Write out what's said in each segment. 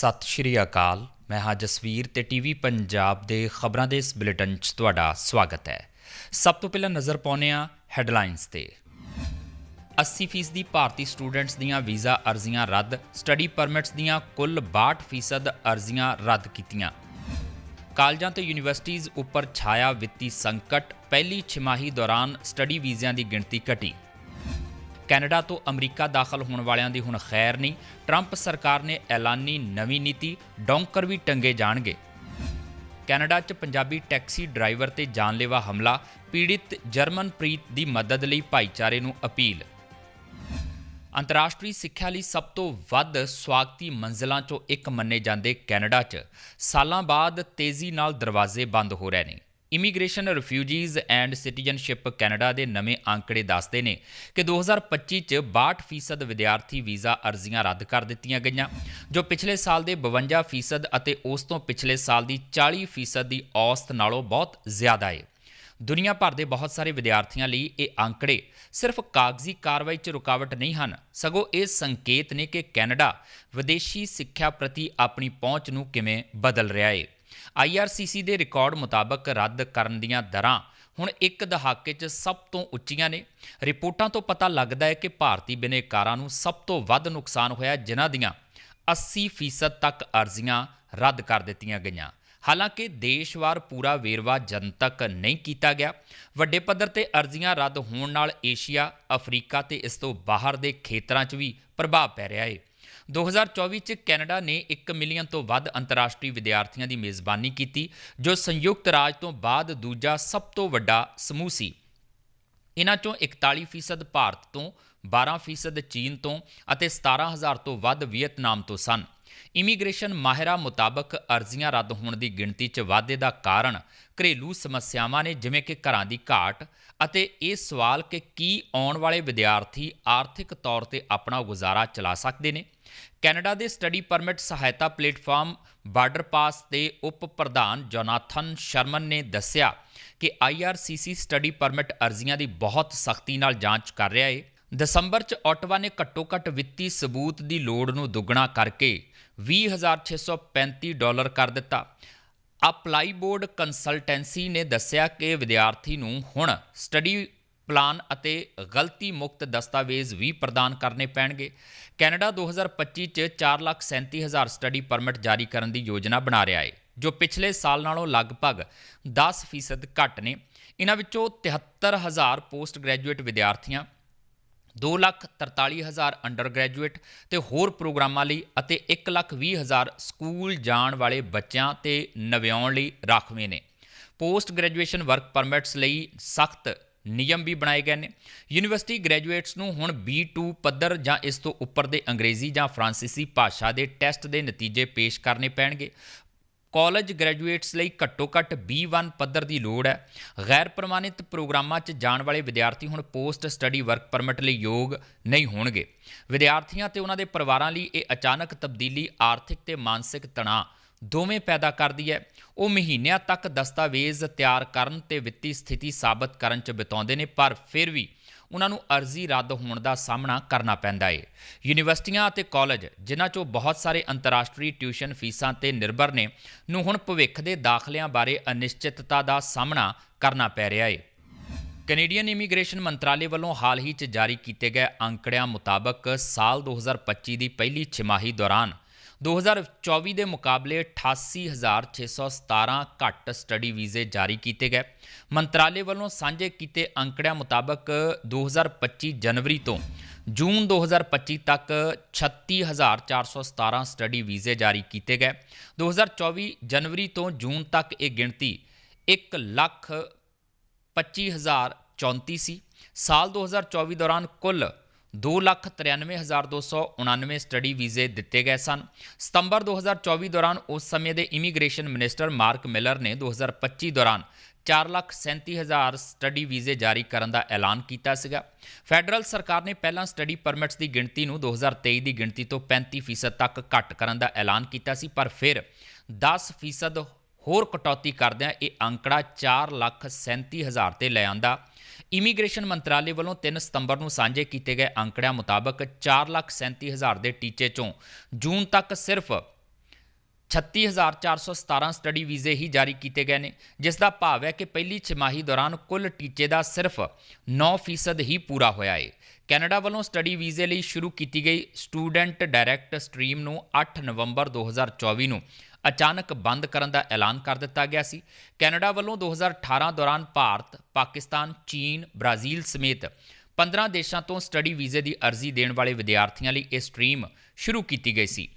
ਸਤਿ ਸ਼੍ਰੀ ਅਕਾਲ। ਮੈਂ ਹਾਂ ਜਸਵੀਰ ਤੇ ਟੀਵੀ ਪੰਜਾਬ ਦੇ ਖਬਰਾਂ ਦੇ ਇਸ ਬੁਲੇਟਿਨ 'ਚ ਤੁਹਾਡਾ ਸਵਾਗਤ ਹੈ। ਸਭ ਤੋਂ ਪਹਿਲਾਂ ਨਜ਼ਰ ਪਾਉਂਦੇ ਹਾਂ ਹੈਡਲਾਈਨਸ ਤੇ। 80% ਦੀ ਭਾਰਤੀ ਸਟੂਡੈਂਟਸ ਦੀਆਂ ਵੀਜ਼ਾ ਅਰਜ਼ੀਆਂ ਰੱਦ, ਸਟੱਡੀ ਪਰਮਿਟਸ ਦੀਆਂ ਕੁੱਲ 62% ਅਰਜ਼ੀਆਂ ਰੱਦ ਕੀਤੀਆਂ। ਕਾਲਜਾਂ ਤੇ ਯੂਨੀਵਰਸਿਟੀਜ਼ ਉੱਪਰ ਛਾਇਆ ਵਿੱਤੀ ਸੰਕਟ, ਪਹਿਲੀ ਛਿਮਾਹੀ ਦੌਰਾਨ ਸਟੱਡੀ ਵੀਜ਼ਿਆਂ ਦੀ ਗਿਣਤੀ ਘਟੀ। ਕੈਨੇਡਾ ਤੋਂ ਅਮਰੀਕਾ ਦਾਖਲ ਹੋਣ ਵਾਲਿਆਂ ਦੀ ਹੁਣ ਖੈਰ ਨਹੀਂ। ਟਰੰਪ ਸਰਕਾਰ ਨੇ ਐਲਾਨੀ ਨਵੀਂ ਨੀਤੀ, ਡੌਂਕਰ ਵੀ ਟੰਗੇ ਜਾਣਗੇ। ਕੈਨੇਡਾ 'ਚ ਪੰਜਾਬੀ ਟੈਕਸੀ ਡਰਾਈਵਰ ਤੇ ਜਾਨਲੇਵਾ ਹਮਲਾ, ਪੀੜਿਤ ਜਰਮਨਪ੍ਰੀਤ ਦੀ ਮਦਦ ਲਈ ਭਾਈਚਾਰੇ ਨੂੰ ਅਪੀਲ। ਅੰਤਰਰਾਸ਼ਟਰੀ ਸਿੱਖਿਆ ਲਈ ਸਭ ਤੋਂ ਵੱਧ ਸਵਾਗਤੀ ਮੰਜ਼ਲਾਂ 'ਚੋਂ ਇੱਕ ਮੰਨੇ ਜਾਂਦੇ ਕੈਨੇਡਾ 'ਚ। ਸਾਲਾਂ ਬਾਅਦ ਤੇਜ਼ੀ ਨਾਲ ਦਰਵਾਜ਼ੇ ਬੰਦ ਹੋ ਰਹੇ ਨੇ। Immigration refugees and citizenship Canada ਦੇ ਨਵੇਂ ਅੰਕੜੇ ਦੱਸਦੇ ਨੇ ਕਿ 2025 'ਚ 62% ਵਿਦਿਆਰਥੀ ਵੀਜ਼ਾ ਅਰਜ਼ੀਆਂ ਰੱਦ ਕਰ ਦਿੱਤੀਆਂ ਗਈਆਂ, ਜੋ ਪਿਛਲੇ ਸਾਲ ਦੇ 52% ਅਤੇ ਉਸ ਤੋਂ ਪਿਛਲੇ ਸਾਲ ਦੀ 40% ਦੀ ਔਸਤ ਨਾਲੋਂ ਬਹੁਤ ਜ਼ਿਆਦਾ ਹੈ ਦੁਨੀਆ ਭਰ ਦੇ ਬਹੁਤ ਸਾਰੇ ਵਿਦਿਆਰਥੀਆਂ ਲਈ ਇਹ ਅੰਕੜੇ ਸਿਰਫ ਕਾਗਜ਼ੀ ਕਾਰਵਾਈ 'ਚ ਰੁਕਾਵਟ ਨਹੀਂ ਹਨ। ਸਗੋਂ ਇਹ ਸੰਕੇਤ ਨੇ ਕਿ ਕੈਨੇਡਾ ਵਿਦੇਸ਼ੀ ਸਿੱਖਿਆ ਪ੍ਰਤੀ ਆਪਣੀ ਪਹੁੰਚ ਨੂੰ ਕਿਵੇਂ ਬਦਲ ਰਿਹਾ ਹੈ IRCC ਦੇ ਰਿਕਾਰਡ ਮੁਤਾਬਕ ਰੱਦ ਕਰਨ ਦੀਆਂ ਦਰਾਂ ਹੁਣ ਇੱਕ ਦਹਾਕੇ 'ਚ ਸਭ ਤੋਂ ਉੱਚੀਆਂ ਨੇ। ਰਿਪੋਰਟਾਂ ਤੋਂ ਪਤਾ ਲੱਗਦਾ ਹੈ ਕਿ ਭਾਰਤੀ ਬਿਨੇਕਾਰਾਂ ਨੂੰ ਸਭ ਤੋਂ ਵੱਧ ਨੁਕਸਾਨ ਹੋਇਆ ਜਿਨ੍ਹਾਂ ਦੀਆਂ 80% ਤੱਕ ਅਰਜ਼ੀਆਂ ਰੱਦ ਕਰ ਦਿੱਤੀਆਂ ਗਈਆਂ। ਹਾਲਾਂਕਿ ਦੇਸ਼ਵਾਰ ਪੂਰਾ ਵੇਰਵਾ ਜਨਤਕ ਨਹੀਂ ਕੀਤਾ ਗਿਆ। ਵੱਡੇ ਪੱਧਰ ਤੇ ਅਰਜ਼ੀਆਂ ਰੱਦ ਹੋਣ ਨਾਲ ਏਸ਼ੀਆ, ਅਫਰੀਕਾ ਤੇ ਇਸ ਤੋਂ ਬਾਹਰ ਦੇ ਖੇਤਰਾਂ 'ਚ ਵੀ ਪ੍ਰਭਾਵ ਪੈ ਰਿਹਾ ਹੈ 2024 ਚ ਕੈਨੇਡਾ ਨੇ 1 ਮਿਲੀਅਨ ਤੋਂ ਵੱਧ ਅੰਤਰਰਾਸ਼ਟਰੀ ਵਿਦਿਆਰਥੀਆਂ ਦੀ ਮੇਜ਼ਬਾਨੀ ਕੀਤੀ, ਜੋ ਸੰਯੁਕਤ ਰਾਜ ਤੋਂ ਬਾਅਦ ਦੂਜਾ ਸਭ ਤੋਂ ਵੱਡਾ ਸਮੂਹ ਸੀ। ਇਨ੍ਹਾਂ ਚੋਂ 41% ਭਾਰਤ ਤੋਂ 12% ਚੀਨ ਤੋਂ ਅਤੇ 17000 ਤੋਂ ਵੱਧ ਵੀਅਤਨਾਮ ਤੋਂ ਸਨ। ਇਮੀਗ੍ਰੇਸ਼ਨ ਮਾਹਿਰਾਂ ਮੁਤਾਬਕ ਅਰਜ਼ੀਆਂ ਰੱਦ ਹੋਣ ਦੀ ਗਿਣਤੀ 'ਚ ਵਾਧੇ ਦਾ ਕਾਰਨ ਘਰੇਲੂ ਸਮੱਸਿਆਵਾਂ ਨੇ, ਜਿਵੇਂ ਕਿ ਘਰਾਂ ਦੀ ਘਾਟ ਅਤੇ ਇਹ ਸਵਾਲ ਕਿ ਕੀ ਆਉਣ ਵਾਲੇ ਵਿਦਿਆਰਥੀ ਆਰਥਿਕ ਤੌਰ ਤੇ ਆਪਣਾ ਗੁਜ਼ਾਰਾ ਚਲਾ ਸਕਦੇ ਨੇ। ਕੈਨੇਡਾ ਦੇ ਸਟੱਡੀ ਪਰਮਿਟ ਸਹਾਇਤਾ ਪਲੇਟਫਾਰਮ ਬਾਰਡਰ ਪਾਸ ਦੇ ਉਪ ਪ੍ਰਧਾਨ ਜੋਨਾਥਨ ਸ਼ਰਮਨ ਨੇ ਦੱਸਿਆ ਕਿ IRCC ਸਟੱਡੀ ਪਰਮਿਟ ਅਰਜ਼ੀਆਂ ਦੀ ਬਹੁਤ ਸਖਤੀ ਨਾਲ ਜਾਂਚ ਕਰ ਰਿਹਾ ਹੈ ਦਸੰਬਰ 'ਚ ਆਟਵਾ ਨੇ ਘੱਟੋ-ਘੱਟ ਵਿੱਤੀ ਸਬੂਤ ਦੀ ਲੋੜ ਨੂੰ ਦੁੱਗਣਾ ਕਰਕੇ 20635 ਡਾਲਰ ਕਰ ਦਿੱਤਾ। ਅਪਲਾਈ ਬੋਰਡ ਕੰਸਲਟੈਂਸੀ ਨੇ ਦੱਸਿਆ ਕਿ ਵਿਦਿਆਰਥੀ ਨੂੰ ਹੁਣ ਸਟੱਡੀ ਪਲਾਨ ਅਤੇ ਗਲਤੀ ਮੁਕਤ ਦਸਤਾਵੇਜ਼ ਵੀ ਪ੍ਰਦਾਨ ਕਰਨੇ ਪੈਣਗੇ। ਕੈਨੇਡਾ 2025 ਚ 437000 ਸਟੱਡੀ ਪਰਮਿਟ ਜਾਰੀ ਕਰਨ ਦੀ ਯੋਜਨਾ ਬਣਾ ਰਿਹਾ ਹੈ ਜੋ ਪਿਛਲੇ ਸਾਲ ਨਾਲੋਂ ਲਗਭਗ 10% ਘੱਟ ਨੇ। ਇਹਨਾਂ ਵਿੱਚੋਂ 73000 ਪੋਸਟ ਗ੍ਰੈਜੂਏਟ ਵਿਦਿਆਰਥੀਆਂ 243000 ਅੰਡਰ ਗ੍ਰੈਜੂਏਟ ਤੇ ਹੋਰ ਪ੍ਰੋਗਰਾਮਾਂ ਲਈ ਅਤੇ 120000 ਸਕੂਲ ਜਾਣ ਵਾਲੇ ਬੱਚਿਆਂ ਤੇ ਨਵਿਆਉਣ ਲਈ ਰਾਖਵੇਂ ਨੇ। ਪੋਸਟ ਗ੍ਰੈਜੂਏਸ਼ਨ ਵਰਕ ਪਰਮਿਟਸ ਲਈ ਸਖਤ ਨਿਯਮ ਵੀ ਬਣਾਏ ਗਏ ਨੇ। ਯੂਨੀਵਰਸਿਟੀ ਗ੍ਰੈਜੂਏਟਸ ਨੂੰ ਹੁਣ B2 ਪੱਧਰ ਜਾਂ ਇਸ ਤੋਂ ਉੱਪਰ ਦੇ ਅੰਗਰੇਜ਼ੀ ਜਾਂ ਫਰਾਂਸੀਸੀ ਭਾਸ਼ਾ ਦੇ ਟੈਸਟ ਦੇ ਨਤੀਜੇ ਪੇਸ਼ ਕਰਨੇ ਪੈਣਗੇ। ਕਾਲਜ ਗ੍ਰੈਜੂਏਟਸ ਲਈ ਘੱਟੋ-ਘੱਟ B1 ਪੱਧਰ ਦੀ ਲੋੜ ਹੈ। ਗੈਰ ਪ੍ਰਮਾਣਿਤ ਪ੍ਰੋਗਰਾਮਾਂ 'ਚ ਜਾਣ ਵਾਲੇ ਵਿਦਿਆਰਥੀ ਹੁਣ ਪੋਸਟ ਸਟੱਡੀ ਵਰਕ ਪਰਮਿਟ ਲਈ ਯੋਗ ਨਹੀਂ ਹੋਣਗੇ। ਵਿਦਿਆਰਥੀਆਂ ਤੇ ਉਹਨਾਂ ਦੇ ਪਰਿਵਾਰਾਂ ਲਈ ਇਹ ਅਚਾਨਕ ਤਬਦੀਲੀ ਆਰਥਿਕ ਤੇ ਮਾਨਸਿਕ ਤਣਾਅ ਦੋਵੇਂ ਪੈਦਾ ਕਰਦੀ ਹੈ। ਉਹ ਮਹੀਨਿਆਂ ਤੱਕ ਦਸਤਾਵੇਜ਼ ਤਿਆਰ ਕਰਨ ਤੇ ਵਿੱਤੀ ਸਥਿਤੀ ਸਾਬਤ ਕਰਨ 'ਚ ਬਿਤਾਉਂਦੇ ਨੇ, ਪਰ ਫਿਰ ਵੀ ਉਹਨਾਂ ਨੂੰ ਅਰਜ਼ੀ ਰੱਦ ਹੋਣ ਦਾ ਸਾਹਮਣਾ ਕਰਨਾ ਪੈਂਦਾ ਹੈ ਯੂਨੀਵਰਸਿਟੀਆਂ ਅਤੇ ਕਾਲਜ, ਜਿਨ੍ਹਾਂ 'ਚੋਂ ਬਹੁਤ ਸਾਰੇ ਅੰਤਰਰਾਸ਼ਟਰੀ ਟਿਊਸ਼ਨ ਫੀਸਾਂ ਤੇ ਨਿਰਭਰ ਨੇ, ਨੂੰ ਹੁਣ ਭਵਿੱਖ ਦੇ ਦਾਖਲਿਆਂ ਬਾਰੇ ਅਨਿਸ਼ਚਿਤਤਾ ਦਾ ਸਾਹਮਣਾ ਕਰਨਾ ਪੈ ਰਿਹਾ ਹੈ ਕੈਨੇਡੀਅਨ ਇਮੀਗ੍ਰੇਸ਼ਨ ਮੰਤਰਾਲੇ ਵੱਲੋਂ ਹਾਲ ਹੀ 'ਚ ਜਾਰੀ ਕੀਤੇ ਗਏ ਅੰਕੜਿਆਂ ਮੁਤਾਬਕ ਸਾਲ 2025 ਦੀ ਪਹਿਲੀ ਛਿਮਾਹੀ ਦੌਰਾਨ 2024 ਦੇ ਮੁਕਾਬਲੇ 88617 ਘੱਟ ਸਟੱਡੀ ਵੀਜ਼ੇ ਜਾਰੀ ਕੀਤੇ ਗਏ। ਮੰਤਰਾਲੇ ਵੱਲੋਂ ਸਾਂਝੇ ਕੀਤੇ ਅੰਕੜਿਆਂ ਮੁਤਾਬਕ 2025 ਜਨਵਰੀ ਤੋਂ ਜੂਨ 2025 ਤੱਕ 36417 ਸਟੱਡੀ ਵੀਜ਼ੇ ਜਾਰੀ ਕੀਤੇ ਗਏ। 2024 ਜਨਵਰੀ ਤੋਂ ਜੂਨ ਤੱਕ ਇਹ ਗਿਣਤੀ 1 ਲੱਖ 25034 ਸੀ। ਸਾਲ 2024 ਦੌਰਾਨ ਕੁੱਲ 293299 ਸਟੱਡੀ ਵੀਜ਼ੇ ਦਿੱਤੇ ਗਏ ਸਨ। ਸਤੰਬਰ 2024 ਦੌਰਾਨ ਉਸ ਸਮੇਂ ਦੇ ਇਮੀਗ੍ਰੇਸ਼ਨ ਮਿਨਿਸਟਰ ਮਾਰਕ ਮਿਲਰ ਨੇ 2025 ਦੌਰਾਨ 437000 ਸਟੱਡੀ ਵੀਜ਼ੇ ਜਾਰੀ ਕਰਨ ਦਾ ਐਲਾਨ ਕੀਤਾ ਸੀਗਾ। ਫੈਡਰਲ ਸਰਕਾਰ ਨੇ ਪਹਿਲਾਂ ਸਟੱਡੀ ਪਰਮਿਟਸ ਦੀ ਗਿਣਤੀ ਨੂੰ 2023 ਦੀ ਗਿਣਤੀ ਤੋਂ 35% ਤੱਕ ਘੱਟ ਕਰਨ ਦਾ ਐਲਾਨ ਕੀਤਾ ਸੀ, ਪਰ ਫਿਰ 10% ਹੋਰ ਕਟੌਤੀ ਕਰਦਿਆਂ ਇਹ ਅੰਕੜਾ 437000 ਤੇ ਲੈ ਆਂਦਾ। ਇਮੀਗ੍ਰੇਸ਼ਨ ਮੰਤਰਾਲੇ ਵੱਲੋਂ 3 ਸਤੰਬਰ ਨੂੰ ਸਾਂਝੇ ਕੀਤੇ ਗਏ ਅੰਕੜਿਆਂ ਮੁਤਾਬਕ 437000 ਦੇ ਟੀਚੇ ਚੋਂ ਜੂਨ ਤੱਕ ਸਿਰਫ 36417 ਸਟੱਡੀ ਵੀਜ਼ੇ ਹੀ ਜਾਰੀ ਕੀਤੇ ਗਏ ਨੇ, ਜਿਸ ਦਾ ਭਾਵ ਹੈ ਕਿ ਪਹਿਲੀ ਛਮਾਹੀ ਦੌਰਾਨ ਕੁੱਲ ਟੀਚੇ ਦਾ ਸਿਰਫ 9% ਹੀ ਪੂਰਾ ਹੋਇਆ ਹੈ ਕੈਨੇਡਾ ਵੱਲੋਂ ਸਟੱਡੀ ਵੀਜ਼ੇ ਲਈ ਸ਼ੁਰੂ ਕੀਤੀ ਗਈ ਸਟੂਡੈਂਟ ਡਾਇਰੈਕਟ ਸਟ੍ਰੀਮ ਨੂੰ 8 ਨਵੰਬਰ 2024 ਨੂੰ ਅਚਾਨਕ ਬੰਦ ਕਰਨ ਦਾ ਐਲਾਨ ਕਰ ਦਿੱਤਾ ਗਿਆ ਸੀ। ਕੈਨੇਡਾ ਵੱਲੋਂ 2018 ਦੌਰਾਨ ਭਾਰਤ, ਪਾਕਿਸਤਾਨ, ਚੀਨ, ਬ੍ਰਾਜ਼ੀਲ ਸਮੇਤ 15 ਦੇਸ਼ਾਂ ਤੋਂ ਸਟੱਡੀ ਵੀਜ਼ੇ ਦੀ ਅਰਜ਼ੀ ਦੇਣ ਵਾਲੇ ਵਿਦਿਆਰਥੀਆਂ ਲਈ ਇਹ ਸਟ੍ਰੀਮ ਸ਼ੁਰੂ ਕੀਤੀ ਗਈ ਸੀ।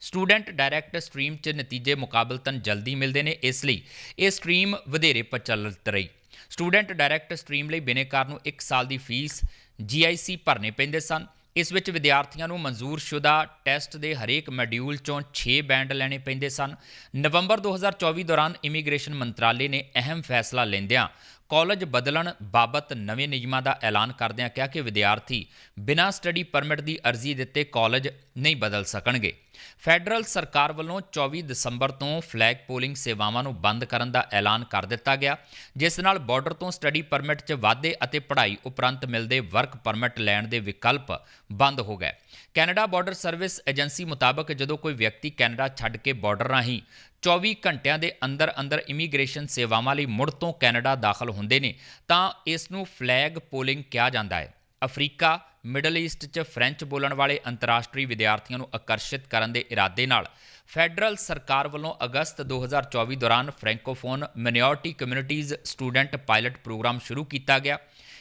ਸਟੂਡੈਂਟ ਡਾਇਰੈਕਟ ਸਟ੍ਰੀਮ 'ਚ ਨਤੀਜੇ ਮੁਕਾਬਲਤਨ ਜਲਦੀ ਮਿਲਦੇ ਨੇ, ਇਸ ਲਈ ਇਹ ਸਟ੍ਰੀਮ ਵਧੇਰੇ ਪ੍ਰਚਲਿਤ ਰਹੀ। ਸਟੂਡੈਂਟ ਡਾਇਰੈਕਟ ਸਟ੍ਰੀਮ ਲਈ ਬਿਨੇਕਾਰ ਨੂੰ 1 ਸਾਲ ਦੀ ਫੀਸ GIC ਭਰਨੇ ਪੈਂਦੇ ਸਨ। ਇਸ ਵਿੱਚ ਵਿਦਿਆਰਥੀਆਂ ਨੂੰ ਮਨਜ਼ੂਰਸ਼ੁਦਾ ਟੈਸਟ ਦੇ ਹਰੇਕ ਮੋਡਿਊਲ ਚੋਂ 6 ਬੈਂਡ ਲੈਣੇ ਪੈਂਦੇ ਸਨ। ਨਵੰਬਰ 2024 ਦੌਰਾਨ ਇਮੀਗ੍ਰੇਸ਼ਨ ਮੰਤਰਾਲੇ ਨੇ ਅਹਿਮ ਫੈਸਲਾ ਲੈਂਦਿਆਂ ਕਾਲਜ ਬਦਲਣ ਬਾਬਤ ਨਵੇਂ ਨਿਯਮਾਂ ਦਾ ਐਲਾਨ ਕਰਦਿਆਂ ਕਿਹਾ ਕਿ ਵਿਦਿਆਰਥੀ ਬਿਨਾਂ ਸਟੱਡੀ ਪਰਮਿਟ ਦੀ ਅਰਜ਼ੀ ਦਿੱਤੇ ਕਾਲਜ ਨਹੀਂ ਬਦਲ ਸਕਣਗੇ। ਫੈਡਰਲ ਸਰਕਾਰ ਵੱਲੋਂ 24 ਦਸੰਬਰ ਤੋਂ ਫਲੈਗ ਪੋਲਿੰਗ ਸੇਵਾਵਾਂ ਨੂੰ ਬੰਦ ਕਰਨ ਦਾ ਐਲਾਨ ਕਰ ਦਿੱਤਾ ਗਿਆ, ਜਿਸ ਨਾਲ ਬਾਰਡਰ ਤੋਂ ਸਟੱਡੀ ਪਰਮਿਟ 'ਚ ਵਾਧੇ ਅਤੇ ਪੜ੍ਹਾਈ ਉਪਰੰਤ ਮਿਲਦੇ ਵਰਕ ਪਰਮਿਟ ਲੈਣ ਦੇ ਵਿਕਲਪ ਬੰਦ ਹੋ ਗਏ। ਕੈਨੇਡਾ ਬਾਰਡਰ ਸਰਵਿਸ ਏਜੰਸੀ ਮੁਤਾਬਕ ਜਦੋਂ ਕੋਈ ਵਿਅਕਤੀ ਕੈਨੇਡਾ ਛੱਡ ਕੇ ਬਾਰਡਰ ਰਾਹੀਂ 24 ਘੰਟਿਆਂ ਦੇ ਅੰਦਰ ਅੰਦਰ ਇਮੀਗ੍ਰੇਸ਼ਨ ਸੇਵਾਵਾਂ ਲਈ ਮੁੜ ਤੋਂ ਕੈਨੇਡਾ ਦਾਖਲ ਹੁੰਦੇ ਨੇ, ਤਾਂ ਇਸ ਨੂੰ ਫਲੈਗ ਪੋਲਿੰਗ ਕਿਹਾ ਜਾਂਦਾ ਹੈ। ਅਫਰੀਕਾ, ਮਿਡਲ ਈਸਟ 'ਚ ਫ੍ਰੈਂਚ ਬੋਲਣ ਵਾਲੇ ਅੰਤਰਰਾਸ਼ਟਰੀ ਵਿਦਿਆਰਥੀਆਂ ਨੂੰ ਆਕਰਸ਼ਿਤ ਕਰਨ ਦੇ ਇਰਾਦੇ ਨਾਲ, ਫੈਡਰਲ ਸਰਕਾਰ ਵੱਲੋਂ ਅਗਸਤ 2024 ਦੌਰਾਨ Francophone minority communities student pilot program ਸ਼ੁਰੂ ਕੀਤਾ ਗਿਆ।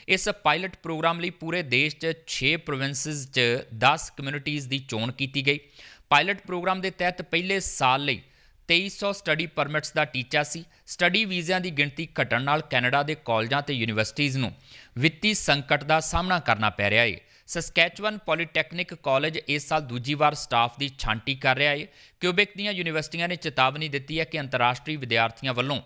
ਇਸ ਪਾਇਲਟ ਪ੍ਰੋਗਰਾਮ ਲਈ ਪੂਰੇ ਦੇਸ਼ 'ਚ 6 ਪ੍ਰੋਵਿੰਸਸ 'ਚ 10 ਕਮਿਊਨਿਟੀਜ਼ ਦੀ ਚੋਣ ਕੀਤੀ ਗਈ। ਪਾਇਲਟ ਪ੍ਰੋਗਰਾਮ ਦੇ ਤਹਿਤ ਪਹਿਲੇ ਸਾਲ ਲਈ 2300 ਸਟੱਡੀ ਪਰਮਿਟਸ ਦਾ ਟੀਚਾ ਸੀ। ਸਟੱਡੀ ਵੀਜ਼ਿਆਂ ਦੀ ਗਿਣਤੀ ਘਟਣ ਨਾਲ ਕੈਨੇਡਾ ਦੇ ਕਾਲਜਾਂ ਤੇ ਯੂਨੀਵਰਸਿਟੀਆਂ ਨੂੰ ਵਿੱਤੀ ਸੰਕਟ ਦਾ ਸਾਹਮਣਾ ਕਰਨਾ ਪੈ ਰਿਹਾ ਹੈ ਸਸਕੈਚਵਨ ਪੋਲੀਟੈਕਨਿਕ ਕਾਲਜ ਇਸ ਸਾਲ ਦੂਜੀ ਵਾਰ ਸਟਾਫ ਦੀ ਛਾਂਟੀ ਕਰ ਰਿਹਾ ਹੈ ਕਿਊਬਿਕ ਦੀਆਂ ਯੂਨੀਵਰਸਿਟੀਆਂ ਨੇ ਚੇਤਾਵਨੀ ਦਿੱਤੀ ਹੈ ਕਿ ਅੰਤਰਰਾਸ਼ਟਰੀ ਵਿਦਿਆਰਥੀਆਂ ਵੱਲੋਂ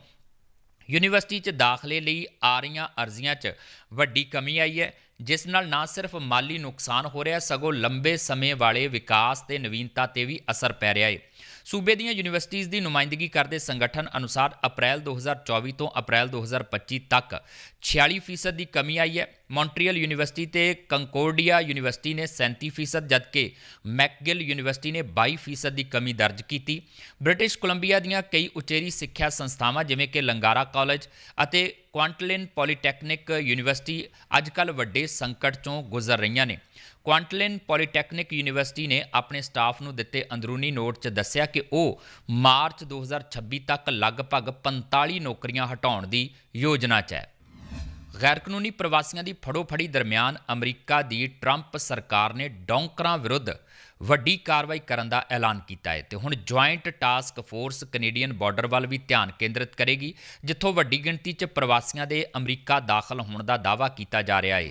ਯੂਨੀਵਰਸਿਟੀ 'ਚ ਦਾਖਲੇ ਲਈ ਆ ਰਹੀਆਂ ਅਰਜ਼ੀਆਂ 'ਚ ਵੱਡੀ ਕਮੀ ਆਈ ਹੈ, ਜਿਸ ਨਾਲ ਨਾ ਸਿਰਫ ਮਾਲੀ ਨੁਕਸਾਨ ਹੋ ਰਿਹਾ, ਸਗੋਂ ਲੰਬੇ ਸਮੇਂ ਵਾਲੇ ਵਿਕਾਸ ਤੇ ਨਵੀਨਤਾ ਤੇ ਵੀ ਅਸਰ ਪੈ ਰਿਹਾ ਹੈ ਸੂਬੇ ਦੀਆਂ ਯੂਨੀਵਰਸਿਟੀਆਂ ਦੀ ਨੁਮਾਇੰਦਗੀ ਕਰਦੇ ਸੰਗਠਨ ਅਨੁਸਾਰ ਅਪ੍ਰੈਲ 2024 ਤੋਂ ਅਪ੍ਰੈਲ 2025 ਤੱਕ 46% ਦੀ ਕਮੀ ਆਈ ਹੈ। ਮੌਂਟਰੀਅਲ ਯੂਨੀਵਰਸਿਟੀ ਤੇ ਕੰਕੋਰਡੀਆ ਯੂਨੀਵਰਸਿਟੀ ਨੇ 37% ਜਦਕਿ ਮੈਕਗਿਲ ਯੂਨੀਵਰਸਿਟੀ ਨੇ 22% ਦੀ ਕਮੀ ਦਰਜ ਕੀਤੀ। ਬ੍ਰਿਟਿਸ਼ ਕੋਲੰਬੀਆ ਦੀਆਂ ਕਈ ਉਚੇਰੀ ਸਿੱਖਿਆ ਸੰਸਥਾਵਾਂ ਜਿਵੇਂ ਕਿ ਲੰਗਾਰਾ ਕਾਲਜ ਅਤੇ ਕੁਆਂਟਲਿਨ ਪੋਲੀਟੈਕਨਿਕ ਯੂਨੀਵਰਸਿਟੀ ਅੱਜਕੱਲ ਵੱਡੇ ਸੰਕਟ ਚੋਂ ਗੁਜ਼ਰ ਰਹੀਆਂ ਨੇ। ਕੁਆਂਟਲਿਨ ਪੋਲੀਟੈਕਨਿਕ ਯੂਨੀਵਰਸਿਟੀ ਨੇ ਆਪਣੇ ਸਟਾਫ ਨੂੰ ਦਿੱਤੇ ਅੰਦਰੂਨੀ ਨੋਟ 'ਚ ਦੱਸਿਆ ਕਿ ਉਹ ਮਾਰਚ 2026 ਤੱਕ ਲਗਭਗ 45 ਨੌਕਰੀਆਂ ਹਟਾਉਣ ਦੀ ਯੋਜਨਾ 'ਚ ਹੈ। ਗੈਰ ਕਾਨੂੰਨੀ ਪ੍ਰਵਾਸੀਆਂ ਦੀ ਫੜੋ-ਫੜੀ ਦਰਮਿਆਨ ਅਮਰੀਕਾ ਦੀ ਟਰੰਪ ਸਰਕਾਰ ਨੇ ਡੌਂਕਰਾਂ ਵਿਰੁੱਧ ਵੱਡੀ ਕਾਰਵਾਈ ਕਰਨ ਦਾ ਐਲਾਨ ਕੀਤਾ ਹੈ ਤੇ ਹੁਣ joint task force Canadian border ਵੱਲ ਵੀ ਧਿਆਨ ਕੇਂਦਰਿਤ ਕਰੇਗੀ, ਜਿੱਥੋਂ ਵੱਡੀ ਗਿਣਤੀ 'ਚ ਪ੍ਰਵਾਸੀਆਂ ਦੇ ਅਮਰੀਕਾ ਦਾਖਲ ਹੋਣ ਦਾ ਦਾਅਵਾ ਕੀਤਾ ਜਾ ਰਿਹਾ ਹੈ।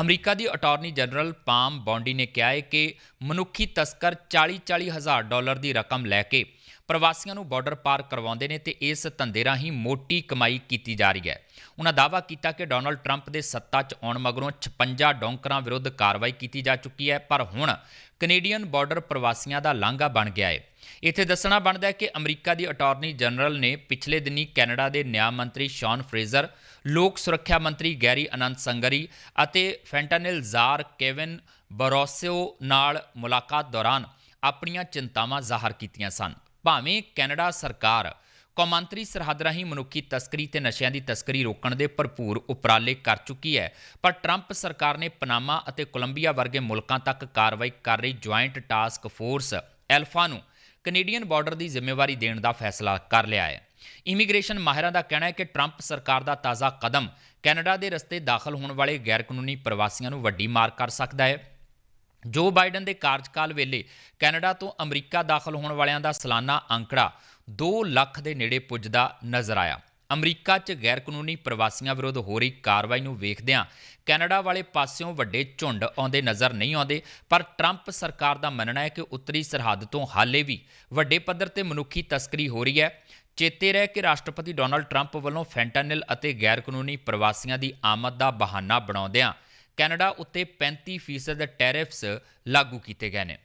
ਅਮਰੀਕਾ ਦੀ ਅਟਾਰਨੀ ਜਨਰਲ ਪਾਮ ਬੌਂਡੀ ਨੇ ਕਿਹਾ ਹੈ ਕਿ ਮਨੁੱਖੀ ਤਸਕਰ 40-40 ਹਜ਼ਾਰ ਡਾਲਰ ਦੀ ਰਕਮ ਲੈ ਕੇ ਪ੍ਰਵਾਸੀਆਂ ਨੂੰ ਬਾਰਡਰ ਪਾਰ ਕਰਵਾਉਂਦੇ ਨੇ ਤੇ ਇਸ ਧੰਦੇ ਰਾਹੀਂ ਮੋਟੀ ਕਮਾਈ ਕੀਤੀ ਜਾ ਰਹੀ ਹੈ। ਉਹਨਾਂ ਦਾਅਵਾ ਕੀਤਾ ਕਿ ਡੋਨਲਡ ਟਰੰਪ ਦੇ ਸੱਤਾ 'ਚ ਆਉਣ ਮਗਰੋਂ 56 ਡੌਂਕਰਾਂ ਵਿਰੁੱਧ ਕਾਰਵਾਈ ਕੀਤੀ ਜਾ ਚੁੱਕੀ ਹੈ, ਪਰ ਹੁਣ ਕੈਨੇਡੀਅਨ ਬਾਰਡਰ ਪ੍ਰਵਾਸੀਆਂ ਦਾ ਲਾਂਘਾ ਬਣ ਗਿਆ ਹੈ। ਇੱਥੇ ਦੱਸਣਾ ਬਣਦਾ ਹੈ ਕਿ ਅਮਰੀਕਾ ਦੀ ਅਟਾਰਨੀ ਜਨਰਲ ਨੇ ਪਿਛਲੇ ਦਿਨੀ ਕੈਨੇਡਾ ਦੇ ਨਿਆਂ ਮੰਤਰੀ ਸ਼ੌਨ ਫਰੇਜ਼ਰ, ਲੋਕ ਸੁਰੱਖਿਆ ਮੰਤਰੀ ਗੈਰੀ ਅਨੰਤ ਸੰਗਰੀ ਅਤੇ ਫੈਂਟਾਨਿਲ ਜ਼ਾਰ ਕੇਵਿਨ ਬਰੋਸਿਓ ਨਾਲ ਮੁਲਾਕਾਤ ਦੌਰਾਨ ਆਪਣੀਆਂ ਚਿੰਤਾਵਾਂ ਜ਼ਾਹਰ ਕੀਤੀਆਂ ਸਨ। ਭਾਵੇਂ ਕੈਨੇਡਾ ਸਰਕਾਰ ਕੌਮਾਂਤਰੀ ਸਰਹੱਦ ਰਾਹੀਂ ਮਨੁੱਖੀ ਤਸਕਰੀ ਤੇ ਨਸ਼ਿਆਂ ਦੀ ਤਸਕਰੀ ਰੋਕਣ ਦੇ ਭਰਪੂਰ ਉਪਰਾਲੇ ਕਰ ਚੁੱਕੀ ਹੈ, ਪਰ ਟਰੰਪ ਸਰਕਾਰ ਨੇ ਪਨਾਮਾ ਅਤੇ ਕੋਲੰਬੀਆ ਵਰਗੇ ਮੁਲਕਾਂ ਤੱਕ ਕਾਰਵਾਈ ਕਰ ਰਹੀ ਜੁਆਇੰਟ ਟਾਸਕ ਫੋਰਸ ਐਲਫਾ ਨੂੰ ਕੈਨੇਡੀਅਨ ਬਾਰਡਰ ਦੀ ਜ਼ਿੰਮੇਵਾਰੀ ਦੇਣ ਦਾ ਫੈਸਲਾ ਕਰ ਲਿਆ ਹੈ। ਇਮੀਗ੍ਰੇਸ਼ਨ ਮਾਹਿਰਾਂ ਦਾ ਕਹਿਣਾ ਹੈ ਕਿ ਟਰੰਪ ਸਰਕਾਰ ਦਾ ਤਾਜ਼ਾ ਕਦਮ ਕੈਨੇਡਾ ਦੇ ਰਸਤੇ ਦਾਖਲ ਹੋਣ ਵਾਲੇ ਗੈਰਕਾਨੂੰਨੀ ਪ੍ਰਵਾਸੀਆਂ ਨੂੰ ਵੱਡੀ ਮਾਰ ਕਰ ਸਕਦਾ ਹੈ। ਜੋ ਬਾਈਡਨ ਦੇ ਕਾਰਜਕਾਲ ਵੇਲੇ ਕੈਨੇਡਾ ਤੋਂ ਅਮਰੀਕਾ ਦਾਖਲ ਹੋਣ ਵਾਲਿਆਂ ਦਾ ਸਾਲਾਨਾ ਅੰਕੜਾ 2 ਲੱਖ ਦੇ ਨੇੜੇ ਪੁੱਜਦਾ ਨਜ਼ਰ ਆਇਆ। ਅਮਰੀਕਾ 'ਚ ਗੈਰ ਕਾਨੂੰਨੀ ਪ੍ਰਵਾਸੀਆਂ ਵਿਰੁੱਧ ਹੋ ਰਹੀ ਕਾਰਵਾਈ ਨੂੰ ਵੇਖਦਿਆਂ ਕੈਨੇਡਾ ਵਾਲੇ ਪਾਸਿਓਂ ਵੱਡੇ ਝੁੰਡ ਆਉਂਦੇ ਨਜ਼ਰ ਨਹੀਂ ਆਉਂਦੇ, ਪਰ ਟਰੰਪ ਸਰਕਾਰ ਦਾ ਮੰਨਣਾ ਹੈ ਕਿ ਉੱਤਰੀ ਸਰਹੱਦ ਤੋਂ ਹਾਲੇ ਵੀ ਵੱਡੇ ਪੱਧਰ ਤੇ ਮਨੁੱਖੀ ਤਸਕਰੀ ਹੋ ਰਹੀ ਹੈ। ਚੇਤੇ ਰਹਿ ਕਿ ਰਾਸ਼ਟਰਪਤੀ ਡੋਨਲਡ ਟਰੰਪ ਵੱਲੋਂ ਫੈਂਟਾਨਿਲ ਅਤੇ ਗੈਰ ਕਾਨੂੰਨੀ ਪ੍ਰਵਾਸੀਆਂ ਦੀ ਆਮਦ ਦਾ ਬਹਾਨਾ ਬਣਾਉਂਦਿਆਂ ਕੈਨੇਡਾ ਉੱਤੇ 35% ਟੈਰਿਫਸ ਲਾਗੂ ਕੀਤੇ ਗਏ ਨੇ।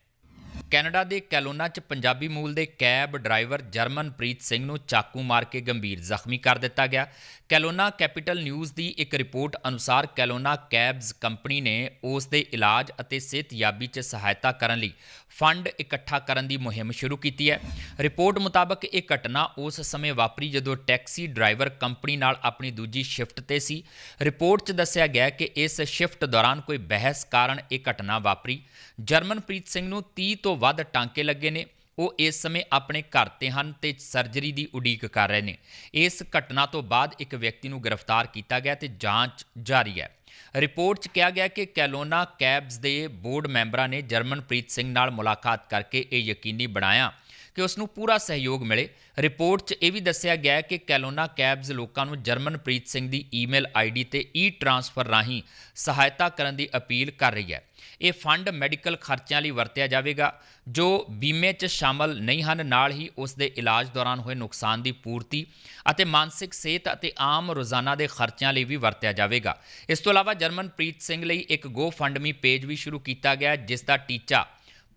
ਕੈਨੇਡਾ ਦੇ ਕੈਲੋਨਾ 'ਚ ਪੰਜਾਬੀ ਮੂਲ ਦੇ ਕੈਬ ਡਰਾਈਵਰ ਜਰਮਨਪ੍ਰੀਤ ਸਿੰਘ ਨੂੰ ਚਾਕੂ ਮਾਰ ਕੇ ਗੰਭੀਰ ਜ਼ਖਮੀ ਕਰ ਦਿੱਤਾ ਗਿਆ। ਕੈਲੋਨਾ ਕੈਪੀਟਲ ਨਿਊਜ਼ ਦੀ ਇੱਕ ਰਿਪੋਰਟ ਅਨੁਸਾਰ ਕੈਲੋਨਾ ਕੈਬਸ ਕੰਪਨੀ ਨੇ ਉਸ ਦੇ ਇਲਾਜ ਅਤੇ ਸਿਹਤਯਾਬੀ 'ਚ ਸਹਾਇਤਾ ਕਰਨ ਲਈ ਫੰਡ ਇਕੱਠਾ ਕਰਨ ਦੀ ਮੁਹਿੰਮ ਸ਼ੁਰੂ ਕੀਤੀ ਹੈ। ਰਿਪੋਰਟ ਮੁਤਾਬਕ ਇਹ ਘਟਨਾ ਉਸ ਸਮੇਂ ਵਾਪਰੀ ਜਦੋਂ ਟੈਕਸੀ ਡਰਾਈਵਰ ਕੰਪਨੀ ਨਾਲ ਆਪਣੀ ਦੂਜੀ ਸ਼ਿਫਟ ਤੇ ਸੀ। ਰਿਪੋਰਟ 'ਚ ਦੱਸਿਆ ਗਿਆ ਕਿ ਇਸ ਸ਼ਿਫਟ ਦੌਰਾਨ ਕੋਈ ਬਹਿਸ ਕਾਰਨ ਇਹ ਘਟਨਾ ਵਾਪਰੀ। ਜਰਮਨਪ੍ਰੀਤ ਸਿੰਘ ਨੂੰ 30 ਤੋਂ ਵੱਧ ਟਾਂਕੇ ਲੱਗੇ ਨੇ। ਉਹ ਇਸ ਸਮੇਂ ਆਪਣੇ ਘਰ ਤੇ ਹਨ ਤੇ ਸਰਜਰੀ ਦੀ ਉਡੀਕ ਕਰ ਰਹੇ ਨੇ। ਇਸ ਘਟਨਾ ਤੋਂ ਬਾਅਦ ਇੱਕ ਵਿਅਕਤੀ ਨੂੰ ਗ੍ਰਿਫਤਾਰ ਕੀਤਾ ਗਿਆ ਤੇ ਜਾਂਚ ਜਾਰੀ ਹੈ। ਰਿਪੋਰਟ 'ਚ ਕਿਹਾ ਗਿਆ ਕਿ ਕੈਲੋਨਾ ਕੈਬਸ ਦੇ ਬੋਰਡ ਮੈਂਬਰਾਂ ਨੇ ਜਰਮਨਪ੍ਰੀਤ ਸਿੰਘ ਨਾਲ ਮੁਲਾਕਾਤ ਕਰਕੇ ਇਹ ਯਕੀਨੀ ਬਣਾਇਆ ਕਿ ਉਸ ਨੂੰ ਪੂਰਾ ਸਹਿਯੋਗ ਮਿਲੇ। ਰਿਪੋਰਟ 'ਚ ਇਹ ਵੀ ਦੱਸਿਆ ਗਿਆ ਕਿ ਕੈਲੋਨਾ ਕੈਬਸ ਲੋਕਾਂ ਨੂੰ ਜਰਮਨਪ੍ਰੀਤ ਸਿੰਘ ਦੀ ਈਮੇਲ ਆਈਡੀ ਤੇ ਈ ਟ੍ਰਾਂਸਫਰ ਰਾਹੀਂ ਸਹਾਇਤਾ ਕਰਨ ਦੀ ਅਪੀਲ ਕਰ ਰਹੀ ਹੈ। ਇਹ ਫੰਡ ਮੈਡੀਕਲ ਖਰਚਿਆਂ ਲਈ ਵਰਤਿਆ ਜਾਵੇਗਾ, ਜੋ ਬੀਮੇ 'ਚ ਸ਼ਾਮਲ ਨਹੀਂ ਹਨ, ਨਾਲ ਹੀ ਉਸ ਦੇ ਇਲਾਜ ਦੌਰਾਨ ਹੋਏ ਨੁਕਸਾਨ ਦੀ ਪੂਰਤੀ ਅਤੇ ਮਾਨਸਿਕ ਸਿਹਤ ਅਤੇ ਆਮ ਰੋਜ਼ਾਨਾ ਦੇ ਖਰਚਿਆਂ ਲਈ ਵੀ ਵਰਤਿਆ ਜਾਵੇਗਾ। ਇਸ ਤੋਂ ਇਲਾਵਾ ਜਰਮਨਪ੍ਰੀਤ ਸਿੰਘ ਲਈ ਇੱਕ ਗੋ ਫੰਡਮੀ ਪੇਜ ਵੀ ਸ਼ੁਰੂ ਕੀਤਾ ਗਿਆ ਜਿਸ ਦਾ ਟੀਚਾ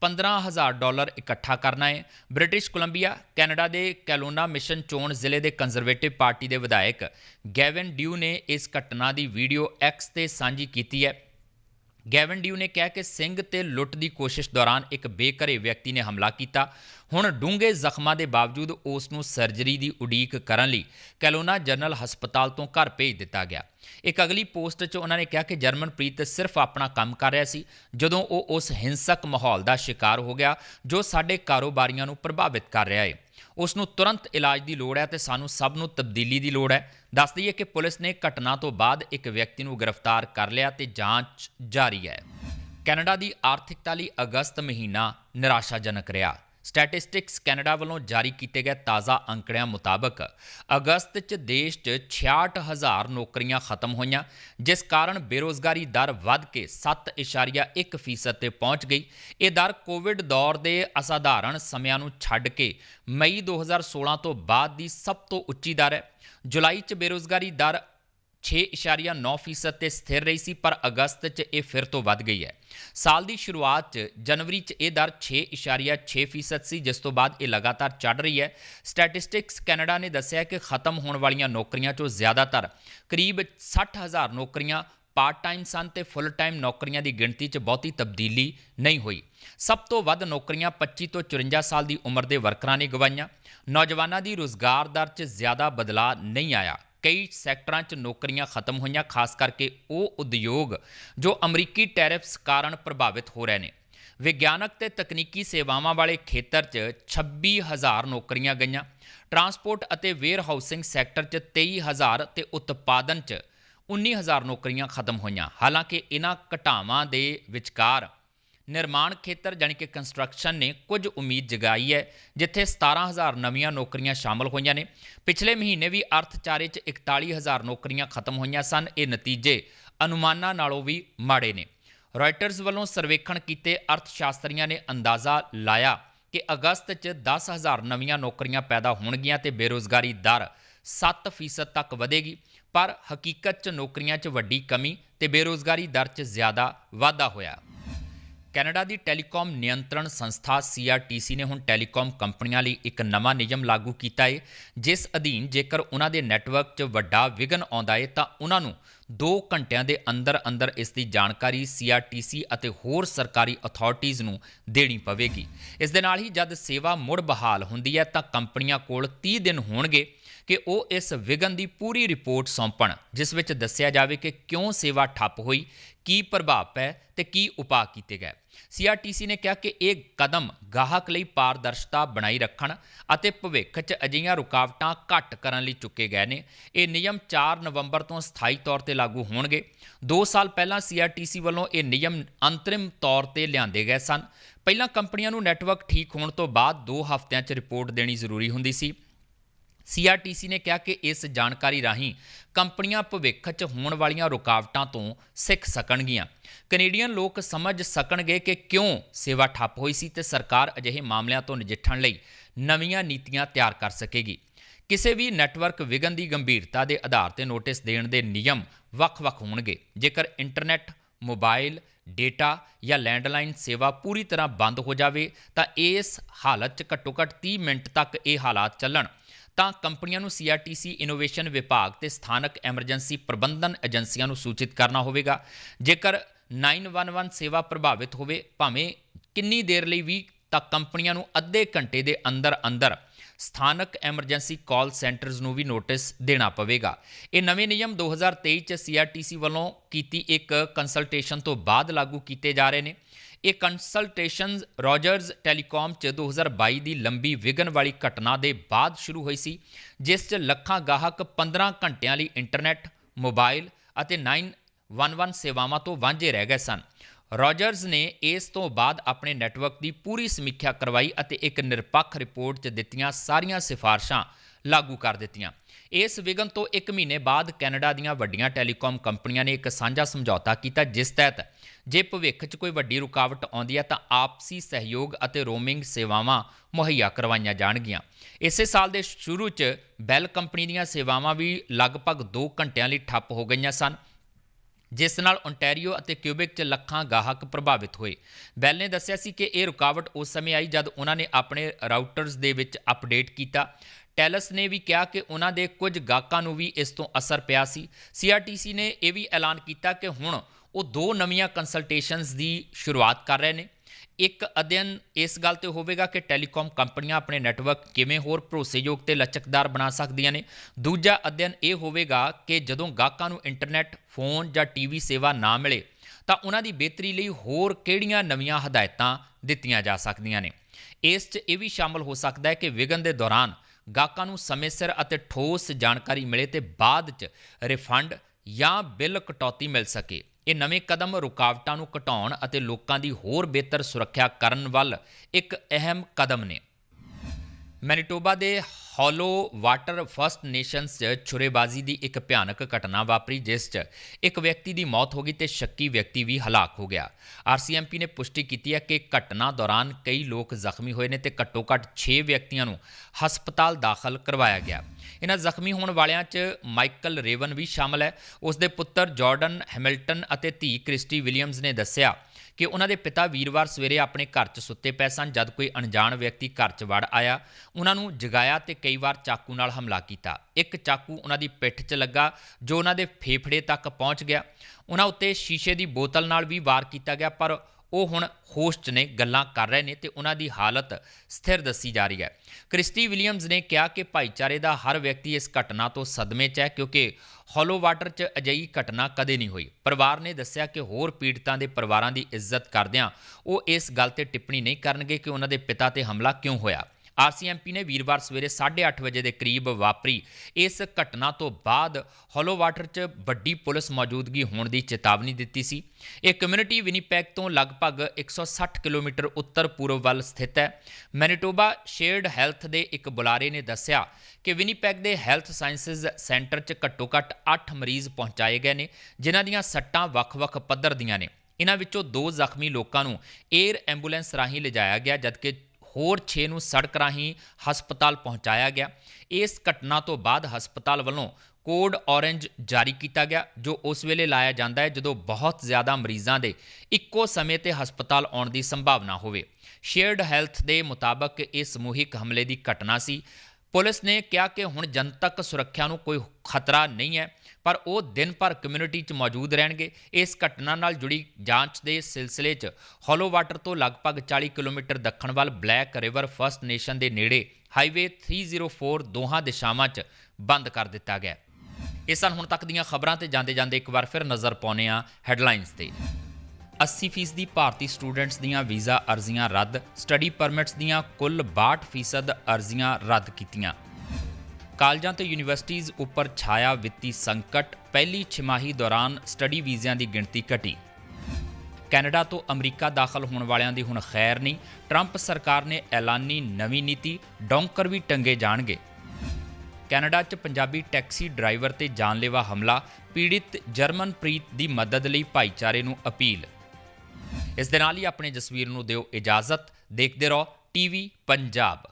15000 ਡਾਲਰ ਇਕੱਠਾ ਕਰਨਾ ਹੈ। ਬ੍ਰਿਟਿਸ਼ ਕੋਲੰਬੀਆ, ਕੈਨੇਡਾ ਦੇ ਕੈਲੋਨਾ ਮਿਸ਼ਨ ਚੋਣ ਜ਼ਿਲ੍ਹੇ ਦੇ ਕੰਜ਼ਰਵੇਟਿਵ ਪਾਰਟੀ ਦੇ ਵਿਧਾਇਕ ਗੈਵਨ ਡਿਊ ਨੇ ਇਸ ਘਟਨਾ ਦੀ ਵੀਡੀਓ ਐਕਸ ਤੇ ਸਾਂਝੀ ਕੀਤੀ ਹੈ। ਗੈਵਨ ਡਿਊ ਨੇ ਕਿਹਾ ਕਿ ਸਿੰਘ ਤੇ ਲੁੱਟ ਦੀ ਕੋਸ਼ਿਸ਼ ਦੌਰਾਨ ਇੱਕ ਬੇਘਰੇ ਵਿਅਕਤੀ ਨੇ ਹਮਲਾ ਕੀਤਾ। ਹੁਣ ਡੂੰਘੇ ਜ਼ਖਮਾਂ ਦੇ ਬਾਵਜੂਦ ਉਸ ਨੂੰ ਸਰਜਰੀ ਦੀ ਉਡੀਕ ਕਰਨ ਲਈ ਕੈਲੋਨਾ ਜਨਰਲ ਹਸਪਤਾਲ ਤੋਂ ਘਰ ਭੇਜ ਦਿੱਤਾ ਗਿਆ। ਇੱਕ ਅਗਲੀ ਪੋਸਟ 'ਚ ਉਹਨਾਂ ਨੇ ਕਿਹਾ ਕਿ ਜਰਮਨਪ੍ਰੀਤ ਸਿਰਫ ਆਪਣਾ ਕੰਮ ਕਰ ਰਿਹਾ ਸੀ, ਜਦੋਂ ਉਹ ਉਸ ਹਿੰਸਕ ਮਾਹੌਲ ਦਾ ਸ਼ਿਕਾਰ ਹੋ ਗਿਆ, ਜੋ ਸਾਡੇ ਕਾਰੋਬਾਰੀਆਂ ਨੂੰ ਪ੍ਰਭਾਵਿਤ ਕਰ ਰਿਹਾ ਹੈ ਉਸ ਨੂੰ ਤੁਰੰਤ ਇਲਾਜ ਦੀ ਲੋੜ ਹੈ ਤੇ ਸਾਨੂੰ ਸਭ ਨੂੰ ਤਬਦੀਲੀ ਦੀ ਲੋੜ ਹੈ। ਦੱਸ ਦਈਏ ਕਿ ਪੁਲਿਸ ਨੇ ਘਟਨਾ ਤੋਂ ਬਾਅਦ ਇੱਕ ਵਿਅਕਤੀ ਨੂੰ ਗ੍ਰਿਫਤਾਰ ਕਰ ਲਿਆ ਤੇ ਜਾਂਚ ਜਾਰੀ ਹੈ। ਕੈਨੇਡਾ ਦੀ ਆਰਥਿਕਤਾ ਲਈ ਅਗਸਤ ਮਹੀਨਾ ਨਿਰਾਸ਼ਾਜਨਕ ਰਿਹਾ। ਸਟੈਟਿਸਟਿਕਸ ਕੈਨੇਡਾ ਵੱਲੋਂ ਜਾਰੀ ਕੀਤੇ ਗਏ ਤਾਜ਼ਾ ਅੰਕੜਿਆਂ ਮੁਤਾਬਕ ਅਗਸਤ 'ਚ ਦੇਸ਼ 'ਚ 66000 ਨੌਕਰੀਆਂ ਖਤਮ ਹੋਈਆਂ, ਜਿਸ ਕਾਰਨ ਬੇਰੋਜ਼ਗਾਰੀ ਦਰ ਵੱਧ ਕੇ 7.1% ਤੇ ਪਹੁੰਚ ਗਈ। ਇਹ ਦਰ ਕੋਵਿਡ ਦੌਰ ਦੇ ਅਸਾਧਾਰਣ ਸਮਿਆਂ ਨੂੰ ਛੱਡ ਕੇ ਮਈ 2016 ਤੋਂ ਬਾਅਦ ਦੀ ਸਭ ਤੋਂ ਉੱਚੀ ਦਰ ਹੈ। ਜੁਲਾਈ 'ਚ ਬੇਰੋਜ਼ਗਾਰੀ ਦਰ 6.9% ਤੇ ਸਥਿਰ ਰਹੀ ਸੀ, ਪਰ ਅਗਸਤ 'ਚ ਇਹ ਫਿਰ ਤੋਂ ਵੱਧ ਗਈ ਹੈ। ਸਾਲ ਦੀ ਸ਼ੁਰੂਆਤ 'ਚ, ਜਨਵਰੀ 'ਚ ਇਹ ਦਰ 6.6% ਸੀ, ਜਿਸ ਤੋਂ ਬਾਅਦ ਇਹ ਲਗਾਤਾਰ ਚੜ੍ਹ ਰਹੀ ਹੈ। ਸਟੈਟਿਸਟਿਕਸ ਕੈਨੇਡਾ ਨੇ ਦੱਸਿਆ ਕਿ ਖਤਮ ਹੋਣ ਵਾਲੀਆਂ ਨੌਕਰੀਆਂ 'ਚੋਂ ਜ਼ਿਆਦਾਤਰ ਕਰੀਬ 60000 ਨੌਕਰੀਆਂ ਪਾਰਟ ਟਾਈਮ ਸਨ ਤੇ ਫੁੱਲ ਟਾਈਮ ਨੌਕਰੀਆਂ ਦੀ ਗਿਣਤੀ 'ਚ ਬਹੁਤੀ ਤਬਦੀਲੀ ਨਹੀਂ ਹੋਈ। ਸਭ ਤੋਂ ਵੱਧ ਨੌਕਰੀਆਂ 25 ਤੋਂ 54 ਸਾਲ ਦੀ ਉਮਰ ਦੇ ਵਰਕਰਾਂ ਨੇ ਗਵਾਈਆਂ। ਨੌਜਵਾਨਾਂ ਦੀ ਰੁਜ਼ਗਾਰ ਦਰ 'ਚ ਜ਼ਿਆਦਾ ਬਦਲਾਅ ਨਹੀਂ ਆਇਆ। ਕਈ ਸੈਕਟਰਾਂ 'ਚ ਨੌਕਰੀਆਂ ਖਤਮ ਹੋਈਆਂ, ਖਾਸ ਕਰਕੇ ਉਹ ਉਦਯੋਗ ਜੋ ਅਮਰੀਕੀ ਟੈਰਿਫਸ ਕਾਰਨ ਪ੍ਰਭਾਵਿਤ ਹੋ ਰਹੇ ਨੇ। ਵਿਗਿਆਨਕ ਤੇ ਤਕਨੀਕੀ ਸੇਵਾਵਾਂ ਵਾਲੇ ਖੇਤਰ 'ਚ 26000 ਨੌਕਰੀਆਂ ਗਈਆਂ। ਟਰਾਂਸਪੋਰਟ ਅਤੇ ਵੇਅਰ ਹਾਊਸਿੰਗ ਸੈਕਟਰ 'ਚ 23000 ਤੇ ਉਤਪਾਦਨ 'ਚ 19000 ਨੌਕਰੀਆਂ ਖਤਮ ਹੋਈਆਂ। ਹਾਲਾਂਕਿ ਇਹਨਾਂ ਘਟਾਵਾਂ ਦੇ ਵਿਚਕਾਰ ਨਿਰਮਾਣ ਖੇਤਰ ਜਾਣੀ ਕਿ ਕੰਸਟਰਕਸ਼ਨ ਨੇ ਕੁਝ ਉਮੀਦ ਜਗਾਈ ਹੈ, ਜਿੱਥੇ 17000 ਨਵੀਆਂ ਨੌਕਰੀਆਂ ਸ਼ਾਮਲ ਹੋਈਆਂ ਨੇ। ਪਿਛਲੇ ਮਹੀਨੇ ਵੀ ਅਰਥਚਾਰੇ 'ਚ 41000 ਨੌਕਰੀਆਂ ਖਤਮ ਹੋਈਆਂ ਸਨ। ਇਹ ਨਤੀਜੇ ਅਨੁਮਾਨਾਂ ਨਾਲੋਂ ਵੀ ਮਾੜੇ ਨੇ। ਰਾਇਟਰਸ ਵੱਲੋਂ ਸਰਵੇਖਣ ਕੀਤੇ ਅਰਥਸ਼ਾਸਤਰੀਆਂ ਨੇ ਅੰਦਾਜ਼ਾ ਲਾਇਆ ਕਿ ਅਗਸਤ 'ਚ 10000 ਨਵੀਆਂ ਨੌਕਰੀਆਂ ਪੈਦਾ ਹੋਣਗੀਆਂ ਤੇ ਬੇਰੋਜ਼ਗਾਰੀ ਦਰ 7% ਤੱਕ ਵਧੇਗੀ। ਪਰ ਹਕੀਕਤ 'ਚ ਨੌਕਰੀਆਂ 'ਚ ਵੱਡੀ ਕਮੀ ਤੇ ਬੇਰੋਜ਼ਗਾਰੀ ਦਰ 'ਚ ਜ਼ਿਆਦਾ ਵਾਧਾ ਹੋਇਆ। ਕੈਨੇਡਾ ਦੀ ਟੈਲੀਕਾਮ ਨਿਯੰਤਰਣ ਸੰਸਥਾ CRTC ਨੇ ਹੁਣ ਟੈਲੀਕਾਮ ਕੰਪਨੀਆਂ ਲਈ ਇੱਕ ਨਵਾਂ ਨਿਯਮ ਲਾਗੂ ਕੀਤਾ ਹੈ ਜਿਸ ਅਧੀਨ ਜੇਕਰ ਉਹਨਾਂ ਦੇ ਨੈਟਵਰਕ 'ਚ ਵੱਡਾ ਵਿਘਨ ਆਉਂਦਾ ਹੈ ਤਾਂ ਉਹਨਾਂ ਨੂੰ 2 ਘੰਟਿਆਂ ਦੇ ਅੰਦਰ ਅੰਦਰ ਇਸ ਦੀ ਜਾਣਕਾਰੀ CRTC ਅਤੇ ਹੋਰ ਸਰਕਾਰੀ ਅਥਾਰਟੀਆਂ ਨੂੰ ਦੇਣੀ ਪਵੇਗੀ। ਇਸ ਦੇ ਨਾਲ ਹੀ ਜਦ ਸੇਵਾ ਮੁੜ ਬਹਾਲ ਹੁੰਦੀ ਹੈ, ਤਾਂ ਕੰਪਨੀਆਂ ਕੋਲ 30 ਦਿਨ ਹੋਣਗੇ ਕਿ ਉਹ ਇਸ ਵਿਘਨ ਦੀ ਪੂਰੀ ਰਿਪੋਰਟ ਸੌਂਪਣ, ਜਿਸ ਵਿੱਚ ਦੱਸਿਆ ਜਾਵੇ ਕਿ ਕਿਉਂ ਸੇਵਾ ਠੱਪ ਹੋਈ, ਕੀ ਪ੍ਰਭਾਵ ਪੈ ਤੇ ਕੀ ਉਪਾਅ ਕੀਤੇ ਗਏ। CRTC ਨੇ ਕਿਹਾ ਕਿ ਇਹ ਕਦਮ ਗਾਹਕ ਲਈ ਪਾਰਦਰਸ਼ਤਾ ਬਣਾਈ ਰੱਖਣ ਅਤੇ ਭਵਿੱਖ 'ਚ ਅਜਿਹੀਆਂ ਰੁਕਾਵਟਾਂ ਘੱਟ ਕਰਨ ਲਈ ਚੁੱਕੇ ਗਏ ਨੇ। ਇਹ ਨਿਯਮ 4 ਨਵੰਬਰ ਤੋਂ ਸਥਾਈ ਤੌਰ ਤੇ ਲਾਗੂ ਹੋਣਗੇ। 2 ਸਾਲ ਪਹਿਲਾਂ CRTC ਵੱਲੋਂ ਇਹ ਨਿਯਮ ਅੰਤਰਿਮ ਤੌਰ ਤੇ ਲਿਆਂਦੇ ਗਏ ਸਨ। ਪਹਿਲਾਂ ਕੰਪਨੀਆਂ ਨੂੰ ਨੈਟਵਰਕ ਠੀਕ ਹੋਣ ਤੋਂ ਬਾਅਦ 2 ਹਫ਼ਤਿਆਂ 'ਚ ਰਿਪੋਰਟ ਦੇਣੀ ਜ਼ਰੂਰੀ ਹੁੰਦੀ ਸੀ। CRTC ਨੇ ਕਿਹਾ ਕਿ ਇਸ ਜਾਣਕਾਰੀ ਰਾਹੀਂ ਕੰਪਨੀਆਂ ਭਵਿੱਖ 'ਚ ਹੋਣ ਵਾਲੀਆਂ ਰੁਕਾਵਟਾਂ ਤੋਂ ਸਿੱਖ ਸਕਣਗੀਆਂ। ਕੈਨੇਡੀਅਨ ਲੋਕ ਸਮਝ ਸਕਣਗੇ ਕਿ ਕਿਉਂ ਸੇਵਾ ਠੱਪ ਹੋਈ ਸੀ ਤੇ ਸਰਕਾਰ ਅਜਿਹੇ ਮਾਮਲਿਆਂ ਤੋਂ ਨਜਿੱਠਣ ਲਈ ਨਵੀਆਂ ਨੀਤੀਆਂ ਤਿਆਰ ਕਰ ਸਕੇਗੀ। ਕਿਸੇ ਵੀ ਨੈਟਵਰਕ ਵਿਘਨ ਦੀ ਗੰਭੀਰਤਾ ਦੇ ਆਧਾਰ ਤੇ ਨੋਟਿਸ ਦੇਣ ਦੇ ਨਿਯਮ ਵੱਖ-ਵੱਖ ਹੋਣਗੇ। ਜੇਕਰ ਇੰਟਰਨੈਟ, ਮੋਬਾਈਲ, ਡੇਟਾ ਜਾਂ ਲੈਂਡਲਾਈਨ ਸੇਵਾ ਪੂਰੀ ਤਰ੍ਹਾਂ ਬੰਦ ਹੋ ਜਾਵੇ, ਤਾਂ ਇਸ ਹਾਲਤ 'ਚ ਘੱਟੋ-ਘੱਟ 30 ਮਿੰਟ ਤੱਕ ਇਹ ਹਾਲਾਤ ਚੱਲਣ। ਤਾਂ ਕੰਪਨੀਆਂ ਨੂੰ ਸੀਆਰਟੀਸੀ ਇਨੋਵੇਸ਼ਨ ਵਿਭਾਗ ਤੇ ਸਥਾਨਕ ਐਮਰਜੈਂਸੀ ਪ੍ਰਬੰਧਨ ਏਜੰਸੀਆਂ ਨੂੰ ਸੂਚਿਤ ਕਰਨਾ ਹੋਵੇਗਾ। ਜੇਕਰ 911 ਸੇਵਾ ਪ੍ਰਭਾਵਿਤ ਹੋਵੇ, ਭਾਵੇਂ ਕਿੰਨੀ ਦੇਰ ਲਈ ਵੀ, ਤਾਂ ਕੰਪਨੀਆਂ ਨੂੰ ਅੱਧੇ ਘੰਟੇ ਦੇ ਅੰਦਰ ਅੰਦਰ ਸਥਾਨਕ ਐਮਰਜੈਂਸੀ ਕਾਲ ਸੈਂਟਰਸ ਨੂੰ ਵੀ ਨੋਟਿਸ ਦੇਣਾ ਪਵੇਗਾ। ਇਹ ਨਵੇਂ ਨਿਯਮ 2023 ਚ ਸੀਆਰਟੀਸੀ ਵੱਲੋਂ ਕੀਤੀ ਇੱਕ ਕੰਸਲਟੇਸ਼ਨ ਤੋਂ ਬਾਅਦ ਲਾਗੂ ਕੀਤੇ ਜਾ ਰਹੇ ਨੇ। ਇਹ ਕੰਸਲਟੇਸ਼ਨਸ ਰੋਜਰਸ ਟੈਲੀਕਾਮ ਚ 2022 ਦੀ ਲੰਬੀ ਵਿਗਨ ਵਾਲੀ ਘਟਨਾ ਦੇ ਬਾਅਦ ਸ਼ੁਰੂ ਹੋਈ ਸੀ, ਜਿਸ ਚ ਲੱਖਾਂ ਗਾਹਕ 15 ਘੰਟਿਆਂ ਲਈ ਇੰਟਰਨੈਟ ਮੋਬਾਈਲ ਅਤੇ 911 ਸੇਵਾਵਾਂ ਤੋਂ ਵਾਂਝੇ ਰਹਿ ਗਏ ਸਨ। ਰੋਜਰਸ ਨੇ ਇਸ ਤੋਂ ਬਾਅਦ ਆਪਣੇ ਨੈਟਵਰਕ ਦੀ ਪੂਰੀ ਸਮੀਖਿਆ ਕਰਵਾਈ ਅਤੇ ਇੱਕ ਨਿਰਪੱਖ ਰਿਪੋਰਟ 'ਚ ਦਿੱਤੀਆਂ ਸਾਰੀਆਂ ਸਿਫਾਰਸ਼ਾਂ। ਲਾਗੂ ਕਰ ਦਿੱਤੀਆਂ। ਇਸ ਵਿਗਨ ਤੋਂ 1 ਮਹੀਨੇ ਬਾਅਦ ਕੈਨੇਡਾ ਦੀਆਂ ਵੱਡੀਆਂ ਟੈਲੀਕਾਮ ਕੰਪਨੀਆਂ ਨੇ ਇੱਕ ਸਾਂਝਾ ਸਮਝੌਤਾ ਕੀਤਾ, ਜਿਸ ਤਹਿਤ ਜੇ ਭਵਿੱਖ 'ਚ ਕੋਈ ਵੱਡੀ ਰੁਕਾਵਟ ਆਉਂਦੀ ਹੈ ਤਾਂ ਆਪਸੀ ਸਹਿਯੋਗ ਅਤੇ ਰੋਮਿੰਗ ਸੇਵਾਵਾਂ ਮੁਹੱਈਆ ਕਰਵਾਈਆਂ ਜਾਣਗੀਆਂ। ਇਸੇ ਸਾਲ ਦੇ ਸ਼ੁਰੂ 'ਚ ਬੈਲ ਕੰਪਨੀ ਦੀਆਂ ਸੇਵਾਵਾਂ ਵੀ ਲਗਭਗ 2 ਘੰਟਿਆਂ ਲਈ ਠੱਪ ਹੋ ਗਈਆਂ ਸਨ। ਜਿਸ ਨਾਲ ਓਨਟਾਰੀਓ ਅਤੇ ਕਿਊਬਿਕ 'ਚ ਲੱਖਾਂ ਗਾਹਕ ਪ੍ਰਭਾਵਿਤ ਹੋਏ। ਬੈਲ ਨੇ ਦੱਸਿਆ ਸੀ ਕਿ ਇਹ ਰੁਕਾਵਟ ਉਸ ਸਮੇਂ ਆਈ ਜਦ ਉਹਨਾਂ ਨੇ ਆਪਣੇ ਰਾਊਟਰਸ ਦੇ ਵਿੱਚ ਅਪਡੇਟ ਕੀਤਾ। ਟੈਲਸ ਨੇ ਵੀ ਕਿਹਾ ਕਿ ਉਹਨਾਂ ਦੇ ਕੁਝ ਗਾਹਕਾਂ ਨੂੰ ਵੀ ਇਸ ਤੋਂ ਅਸਰ ਪਿਆ ਸੀ। ਸੀਆਰਟੀਸੀ ਨੇ ਇਹ ਵੀ ਐਲਾਨ ਕੀਤਾ ਕਿ ਹੁਣ ਉਹ ਦੋ ਨਵੀਆਂ ਕੰਸਲਟੇਸ਼ਨਸ ਦੀ ਸ਼ੁਰੂਆਤ ਕਰ ਰਹੇ ਨੇ। ਇੱਕ ਅਧਿਐਨ ਇਸ ਗੱਲ ਤੇ ਹੋਵੇਗਾ ਕਿ ਟੈਲੀਕਾਮ ਕੰਪਨੀਆਂ ਆਪਣੇ ਨੈਟਵਰਕ ਕਿਵੇਂ ਹੋਰ ਭਰੋਸੇਯੋਗ ਤੇ ਲਚਕਦਾਰ ਬਣਾ ਸਕਦੀਆਂ ਨੇ। ਦੂਜਾ ਅਧਿਐਨ ਇਹ ਹੋਵੇਗਾ ਕਿ ਜਦੋਂ ਗਾਹਕਾਂ ਨੂੰ ਇੰਟਰਨੈਟ, ਫੋਨ ਜਾਂ ਟੀਵੀ ਸੇਵਾ ਨਾ ਮਿਲੇ, ਤਾਂ ਉਹਨਾਂ ਦੀ ਬਿਹਤਰੀ ਲਈ ਹੋਰ ਕਿਹੜੀਆਂ ਨਵੀਆਂ ਹਦਾਇਤਾਂ ਦਿੱਤੀਆਂ ਜਾ ਸਕਦੀਆਂ ਨੇ। ਇਸ 'ਚ ਇਹ ਵੀ ਸ਼ਾਮਲ ਹੋ ਸਕਦਾ ਹੈ ਕਿ ਵਿਗਨ ਦੇ ਦੌਰਾਨ ਗਾਹਕਾਂ ਨੂੰ ਸਮੇਂ ਸਿਰ ਅਤੇ ਠੋਸ ਜਾਣਕਾਰੀ ਮਿਲੇ ਤੇ ਬਾਅਦ 'ਚ ਰਿਫੰਡ ਜਾਂ ਬਿੱਲ ਕਟੌਤੀ ਮਿਲ ਸਕੇ। ਇਹ ਨਵੇਂ ਕਦਮ ਰੁਕਾਵਟਾਂ ਨੂੰ ਘਟਾਉਣ ਅਤੇ ਲੋਕਾਂ ਦੀ ਹੋਰ ਬਿਹਤਰ ਸੁਰੱਖਿਆ ਕਰਨ ਵੱਲ ਇੱਕ ਅਹਿਮ ਕਦਮ ਨੇ। ਮੈਨੀਟੋਬਾ ਦੇ ਹੌਲੋ ਵਾਟਰ ਫਸਟ ਨੇਸ਼ਨਸ 'ਚ ਛੁਰੇਬਾਜ਼ੀ ਦੀ ਇੱਕ ਭਿਆਨਕ ਘਟਨਾ ਵਾਪਰੀ, ਜਿਸ 'ਚ ਇੱਕ ਵਿਅਕਤੀ ਦੀ ਮੌਤ ਹੋ ਗਈ ਤੇ ਸ਼ੱਕੀ ਵਿਅਕਤੀ ਵੀ ਹਲਾਕ ਹੋ ਗਿਆ। ਆਰਸੀਐਮਪੀ ਨੇ ਪੁਸ਼ਟੀ ਕੀਤੀ ਹੈ ਕਿ ਘਟਨਾ ਦੌਰਾਨ ਕਈ ਲੋਕ ਜ਼ਖਮੀ ਹੋਏ ਨੇ ਤੇ ਘੱਟੋ-ਘੱਟ 6 ਵਿਅਕਤੀਆਂ ਨੂੰ ਹਸਪਤਾਲ ਦਾਖਲ ਕਰਵਾਇਆ ਗਿਆ। ਇਹਨਾਂ ਜ਼ਖਮੀ ਹੋਣ ਵਾਲਿਆਂ 'ਚ ਮਾਈਕਲ ਰੇਵਨ ਵੀ ਸ਼ਾਮਲ ਹੈ। ਉਸ ਦੇ ਪੁੱਤਰ ਜਾਰਡਨ ਹੈਮਿਲਟਨ ਅਤੇ ਧੀ ਕ੍ਰਿਸਟੀ ਵਿਲੀਅਮਸ ਨੇ ਦੱਸਿਆ ਕਿ ਉਹਨਾਂ ਦੇ ਪਿਤਾ ਵੀਰਵਾਰ ਸਵੇਰੇ ਆਪਣੇ ਘਰ 'ਚ ਸੁੱਤੇ ਪਏ ਸਨ ਜਦ ਕੋਈ ਅਣਜਾਣ ਵਿਅਕਤੀ ਘਰ 'ਚ ਵੜ ਆਇਆ। ਉਹਨਾਂ ਨੂੰ ਜਗਾਇਆ ਤੇ ਕਈ ਵਾਰ ਚਾਕੂ ਨਾਲ ਹਮਲਾ ਕੀਤਾ। ਇੱਕ ਚਾਕੂ ਉਹਨਾਂ ਦੀ ਪਿੱਠ 'ਚ ਲੱਗਾ, ਜੋ ਉਹਨਾਂ ਦੇ ਫੇਫੜੇ ਤੱਕ ਪਹੁੰਚ ਗਿਆ। ਉਹਨਾਂ ਉੱਤੇ ਸ਼ੀਸ਼ੇ ਦੀ ਬੋਤਲ ਨਾਲ ਵੀ ਵਾਰ ਕੀਤਾ ਗਿਆ, ਪਰ ਉਹ ਹੁਣ ਹੋਸ਼ 'ਚ ਨੇ, ਗੱਲਾਂ ਕਰ ਰਹੇ ਨੇ ਤੇ ਉਹਨਾਂ ਦੀ ਹਾਲਤ ਸਥਿਰ ਦੱਸੀ ਜਾ ਰਹੀ ਹੈ। ਕ੍ਰਿਸਟੀ ਵਿਲੀਅਮਸ ਨੇ ਕਿਹਾ ਕਿ ਭਾਈਚਾਰੇ ਦਾ ਹਰ ਵਿਅਕਤੀ ਇਸ ਘਟਨਾ ਤੋਂ ਸਦਮੇ 'ਚ ਹੈ ਕਿਉਂਕਿ ਹੌਲੋ ਵਾਟਰ 'ਚ ਅਜਿਹੀ ਘਟਨਾ ਕਦੇ ਨਹੀਂ ਹੋਈ। ਪਰਿਵਾਰ ਨੇ ਦੱਸਿਆ ਕਿ ਹੋਰ ਪੀੜਤਾਂ ਦੇ ਪਰਿਵਾਰਾਂ ਦੀ ਇੱਜ਼ਤ ਕਰਦਿਆਂ ਉਹ ਇਸ ਗੱਲ ਤੇ ਟਿੱਪਣੀ ਨਹੀਂ ਕਰਨਗੇ ਕਿ ਉਹਨਾਂ ਦੇ ਪਿਤਾ ਤੇ ਹਮਲਾ ਕਿਉਂ ਹੋਇਆ। ਆਰਸੀਐਮਪੀ ਨੇ ਵੀਰਵਾਰ ਸਵੇਰੇ 8:30 ਵਜੇ ਦੇ ਕਰੀਬ ਵਾਪਰੀ। ਇਸ ਘਟਨਾ ਤੋਂ ਬਾਅਦ ਹੌਲੋ ਵਾਟਰ 'ਚ ਵੱਡੀ ਪੁਲਿਸ ਮੌਜੂਦਗੀ ਹੋਣ ਦੀ ਚੇਤਾਵਨੀ ਦਿੱਤੀ ਸੀ। ਇਹ ਕਮਿਊਨਿਟੀ ਵਿਨੀਪੈਗ ਤੋਂ ਲਗਭਗ 160 ਕਿਲੋਮੀਟਰ ਉੱਤਰ ਪੂਰਬ ਵੱਲ ਸਥਿਤ ਹੈ। ਮੈਨੀਟੋਬਾ ਸ਼ੇਅਰਡ ਹੈਲਥ ਦੇ ਇੱਕ ਬੁਲਾਰੇ ਨੇ ਦੱਸਿਆ ਕਿ ਵਿਨੀਪੈਗ ਦੇ ਹੈਲਥ ਸਾਇੰਸਜ਼ ਸੈਂਟਰ 'ਚ ਘੱਟੋ-ਘੱਟ 8 ਮਰੀਜ਼ ਪਹੁੰਚਾਏ ਗਏ ਨੇ, ਜਿਨ੍ਹਾਂ ਦੀਆਂ ਸੱਟਾਂ ਵੱਖ-ਵੱਖ ਪੱਧਰ ਦੀਆਂ ਨੇ। ਇਹਨਾਂ ਵਿੱਚੋਂ ਦੋ ਜ਼ਖਮੀ ਲੋਕਾਂ ਨੂੰ 에ਅਰ ਐਂਬੂਲੈਂਸ ਰਾਹੀਂ ਲਿਜਾਇਆ ਗਿਆ, ਜਦਕਿ ਹੋਰ 6 ਨੂੰ ਸੜਕ ਰਾਹੀਂ ਹਸਪਤਾਲ ਪਹੁੰਚਾਇਆ ਗਿਆ। ਇਸ ਘਟਨਾ ਤੋਂ ਬਾਅਦ ਹਸਪਤਾਲ ਵੱਲੋਂ ਕੋਡ ਔਰੰਜ ਜਾਰੀ ਕੀਤਾ ਗਿਆ, ਜੋ ਉਸ ਵੇਲੇ ਲਾਇਆ ਜਾਂਦਾ ਹੈ ਜਦੋਂ ਬਹੁਤ ਜ਼ਿਆਦਾ ਮਰੀਜ਼ਾਂ ਦੇ ਇੱਕੋ ਸਮੇਂ ਤੇ ਹਸਪਤਾਲ ਆਉਣ ਦੀ ਸੰਭਾਵਨਾ ਹੋਵੇ। ਸ਼ੇਅਰਡ ਹੈਲਥ ਦੇ ਮੁਤਾਬਕ ਇਹ ਸਮੂਹਿਕ ਹਮਲੇ ਦੀ ਘਟਨਾ ਸੀ। ਪੁਲਿਸ ਨੇ ਕਿਹਾ ਕਿ ਹੁਣ ਜਨਤਕ ਸੁਰੱਖਿਆ ਨੂੰ ਕੋਈ ਖਤਰਾ ਨਹੀਂ ਹੈ। ਪਰ ਉਹ ਦਿਨ ਭਰ ਕਮਿਊਨਿਟੀ 'ਚ ਮੌਜੂਦ ਰਹਿਣਗੇ। ਇਸ ਘਟਨਾ ਨਾਲ ਜੁੜੀ ਜਾਂਚ ਦੇ ਸਿਲਸਿਲੇ 'ਚ ਹੌਲੋ ਵਾਟਰ ਤੋਂ ਲਗਭਗ 40 ਕਿਲੋਮੀਟਰ ਦੱਖਣ ਵੱਲ ਬਲੈਕ ਰਿਵਰ ਫਸਟ ਨੇਸ਼ਨ ਦੇ ਨੇੜੇ ਹਾਈਵੇ 304 ਦੋਹਾਂ ਦਿਸ਼ਾਵਾਂ 'ਚ ਬੰਦ ਕਰ ਦਿੱਤਾ ਗਿਆ। ਇਹ ਸਨ ਹੁਣ ਤੱਕ ਦੀਆਂ ਖਬਰਾਂ ਤੇ ਜਾਂਦੇ ਜਾਂਦੇ ਇੱਕ ਵਾਰ ਫਿਰ ਨਜ਼ਰ ਪਾਉਨੇ ਆ ਹੈਡਲਾਈਨਸ ਤੇ। 80% ਦੀ ਭਾਰਤੀ ਸਟੂਡੈਂਟਸ ਦੀਆਂ ਵੀਜ਼ਾ ਅਰਜ਼ੀਆਂ ਰੱਦ ਸਟੱਡੀ ਪਰਮਿਟਸ ਦੀਆਂ ਕੁੱਲ 62% ਅਰਜ਼ੀਆਂ ਰੱਦ ਕੀਤੀਆਂ। ਕਾਲਜਾਂ ਤੇ ਯੂਨੀਵਰਸਿਟੀਆਂ ਉੱਪਰ ਛਾਇਆ ਵਿੱਤੀ ਸੰਕਟ ਪਹਿਲੀ ਛਿਮਾਹੀ ਦੌਰਾਨ ਸਟੱਡੀ ਵੀਜ਼ਿਆਂ ਦੀ ਗਿਣਤੀ ਘਟੀ। ਕੈਨੇਡਾ ਤੋਂ ਅਮਰੀਕਾ ਦਾਖਲ ਹੋਣ ਵਾਲਿਆਂ ਦੀ ਹੁਣ ਖੈਰ ਨਹੀਂ, ਟਰੰਪ ਸਰਕਾਰ ਨੇ ਐਲਾਨੀ ਨਵੀਂ ਨੀਤੀ, ਡੌਂਕਰ ਵੀ ਟੰਗੇ ਜਾਣਗੇ। ਕੈਨੇਡਾ 'ਚ ਪੰਜਾਬੀ ਟੈਕਸੀ ਡਰਾਈਵਰ ਤੇ ਜਾਨਲੇਵਾ ਹਮਲਾ, ਪੀੜਿਤ ਜਰਮਨਪ੍ਰੀਤ ਦੀ ਮਦਦ ਲਈ ਭਾਈਚਾਰੇ ਨੂੰ ਅਪੀਲ। ਇਸ ਦੇ ਨਾਲ ਹੀ ਆਪਣੇ ਜਸਵੀਰ ਨੂੰ ਦਿਓ ਇਜਾਜ਼ਤ, ਦੇਖਦੇ ਰਹੋ ਟੀਵੀ ਪੰਜਾਬ।